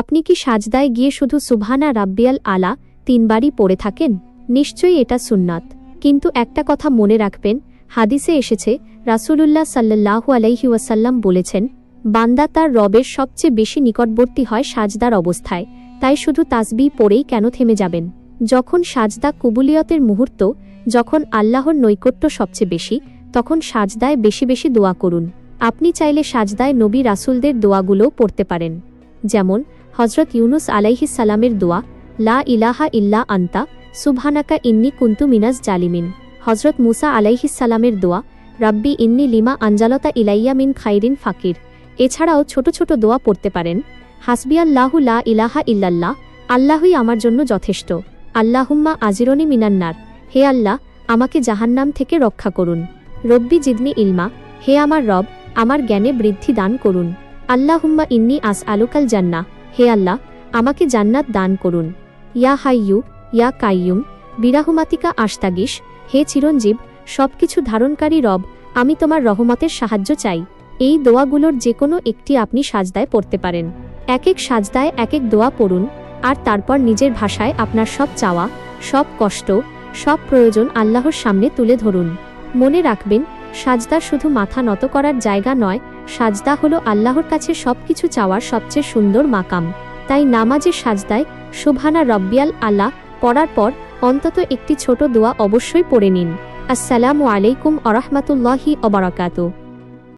আপনি কি সাজদায় গিয়ে শুধু সুবহানা রাব্বিয়াল আলা তিনবারই পড়ে থাকেন? নিশ্চয়ই এটা সুন্নাত। কিন্তু একটা কথা মনে রাখবেন, হাদিসে এসেছে, রাসূলুল্লাহ সাল্লাল্লাহু আলাইহি ওয়াসাল্লাম বলেছেন, বান্দা তার রবের সবচেয়ে বেশি নিকটবর্তী হয় সাজদার অবস্থায়, তাই শুধু তাসবি পড়েই কেন থেমে যাবেন? যখন সাজদা কুবুলিয়তের মুহূর্ত, যখন আল্লাহর নৈকট্য সবচেয়ে বেশি, তখন সাজদায় বেশি বেশি দোয়া করুন। আপনি চাইলে সাজদায় নবী রাসূলদের দোয়াগুলোও পড়তে পারেন। যেমন হজরত ইউনুস আলাইহিস সালামের দোয়া, লা ইলাহা ইল্লা আন্তা, সুবহানাকা ইন্নি কুন্তু মিনাস জালিমিন। হজরত মুসা আলাইহিস সালামের দোয়া, রাব্বি ইন্নি লিমা আঞ্জালতা ইলাইয়া মিন খাইরিন ফাকির। এছাড়াও ছোট ছোট দোয়া পড়তে পারেন, হাসবিয়াল্লাহু লা ইলাহা ইল্লাল্লাহ, আল্লাহই আমার জন্য যথেষ্ট। আল্লাহুম্মা আজিরনি মিনান্নার হে আল্লাহ, আমাকে জাহান্নাম থেকে রক্ষা করুন। রব্বি জিদনি ইলমা, হে আমার রব, আমার জ্ঞানে বৃদ্ধি দান করুন। আল্লাহুম্মা ইন্নি আস আলুকাল জান্না হে আল্লাহ, আমাকে জান্নাত দান করুন। ইয়া হাইয়ু ইয়া কাইয়ুম বিরাহুমাতিকা আস্তাগিস হে চিরঞ্জীব, সবকিছু ধারণকারী রব, আমি তোমার রহমতের সাহায্য চাই। এই দোয়াগুলোর যে কোনো একটি আপনি সাজদায় পড়তে পারেন। এক এক সাজদায় এক এক দোয়া পড়ুন, আর তারপর নিজের ভাষায় আপনার সব চাওয়া, সব কষ্ট, সব প্রয়োজন আল্লাহর সামনে তুলে ধরুন। মনে রাখবেন সাজদা শুধু মাথা নত করার জায়গা নয়, সাজদা হলো আল্লাহর কাছে সব কিছু চাওয়ার সবচেয়ে সুন্দর মাকাম। তাই নামাজের সাজদায় সুভানা রব্বিয়াল আল্লাহ পড়ার পর অন্তত একটি ছোট দোয়া অবশ্যই পড়ে নিন। আসসালামু আলাইকুম আরহামতুল্লাহি অবরাকাতু